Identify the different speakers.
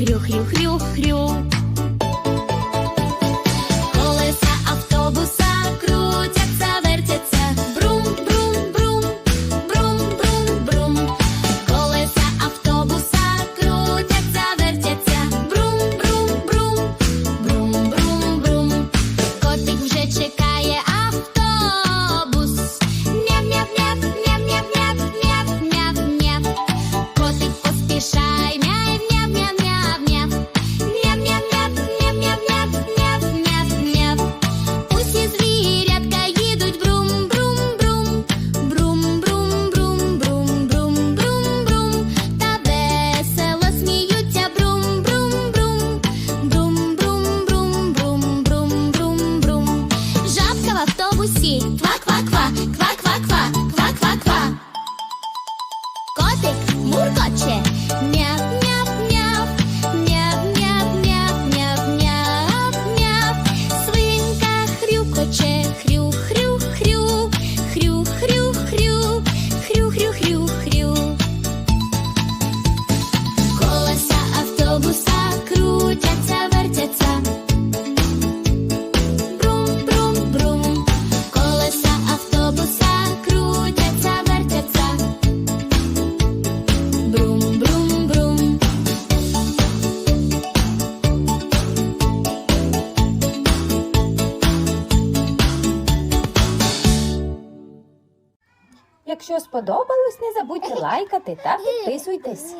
Speaker 1: хрю-хрю-хрю-хрю. Якщо сподобалось, не забудьте лайкати та підписуйтесь.